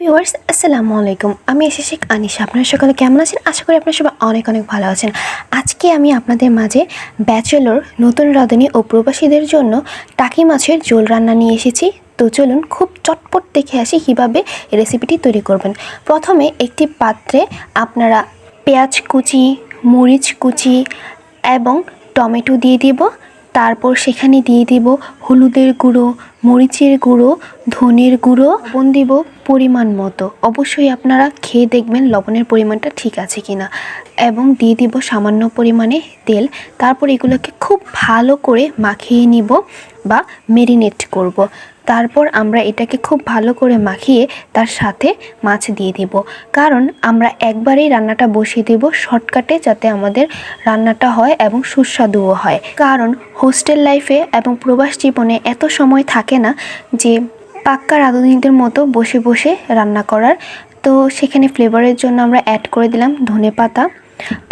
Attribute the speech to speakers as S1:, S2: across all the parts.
S1: Viewers, আসসালামু আলাইকুম। আমি এসে শেখ আনিশা। আপনারা সকলে কেমন আছেন? আশা করি আপনারা সবাই অনেক অনেক ভালো আছেন। আজকে আমি আপনাদের মাঝে ব্যাচেলর, নতুন রাঁধুনি ও প্রবাসীদের জন্য টাকি মাছের ঝোল রান্না নিয়ে এসেছি। তো চলুন খুব চটপট দেখে আসি কীভাবে রেসিপিটি তৈরি করবেন। প্রথমে একটি পাত্রে আপনারা পেঁয়াজ কুচি, মরিচ কুচি এবং টমেটো দিয়ে দিব। তারপর সেখানে দিয়ে দিব হলুদের গুঁড়ো, মরিচের গুঁড়ো, ধনের গুঁড়ো, লবণ দিব পরিমাণ মতো। অবশ্যই আপনারা খেয়ে দেখবেন লবণের পরিমাণটা ঠিক আছে কিনা। এবং দিয়ে দিব সামান্য পরিমাণে তেল। তারপর এগুলোকে খুব ভালো করে মাখিয়ে নিব বা মেরিনেট করব। তারপর আমরা এটাকে খুব ভালো করে মাখিয়ে তার সাথে মাছ দিয়ে দিব। কারণ আমরা একবারেই রান্নাটা বসিয়ে দেব শর্টকাটে যাতে আমাদের রান্নাটা হয় এবং সুস্বাদুও হয়। কারণ হোস্টেল লাইফে এবং প্রবাস জীবনে এত সময় থাকে না যে পাক্কা রাঁধুনিদের মতো বসে বসে রান্না করার। তো সেখানে ফ্লেভারের জন্য আমরা অ্যাড করে দিলাম ধনে পাতা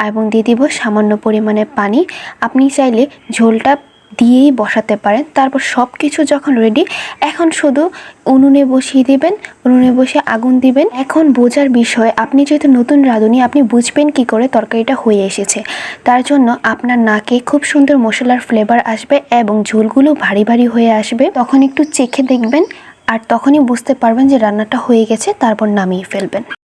S1: এবং দিয়ে দিব সামান্য পরিমাণে পানি। আপনি চাইলে ঝোলটা দিয়েই বসাতে পারেন। তারপর সব কিছু যখন রেডি এখন শুধু উনুনে বসিয়ে দিবেন, উনুনে বসে আগুন দিবেন। এখন বোঝার বিষয়, আপনি যেহেতু নতুন রাঁধুনি, আপনি বুঝবেন কি করে তরকারিটা হয়ে এসেছে। তার জন্য আপনার নাকে খুব সুন্দর মশলার ফ্লেভার আসবে এবং ঝোলগুলো ভারী ভারী হয়ে আসবে। তখন একটু চেখে দেখবেন আর তখনই বুঝতে পারবেন যে রান্নাটা হয়ে গেছে, তারপর নামিয়ে ফেলবেন।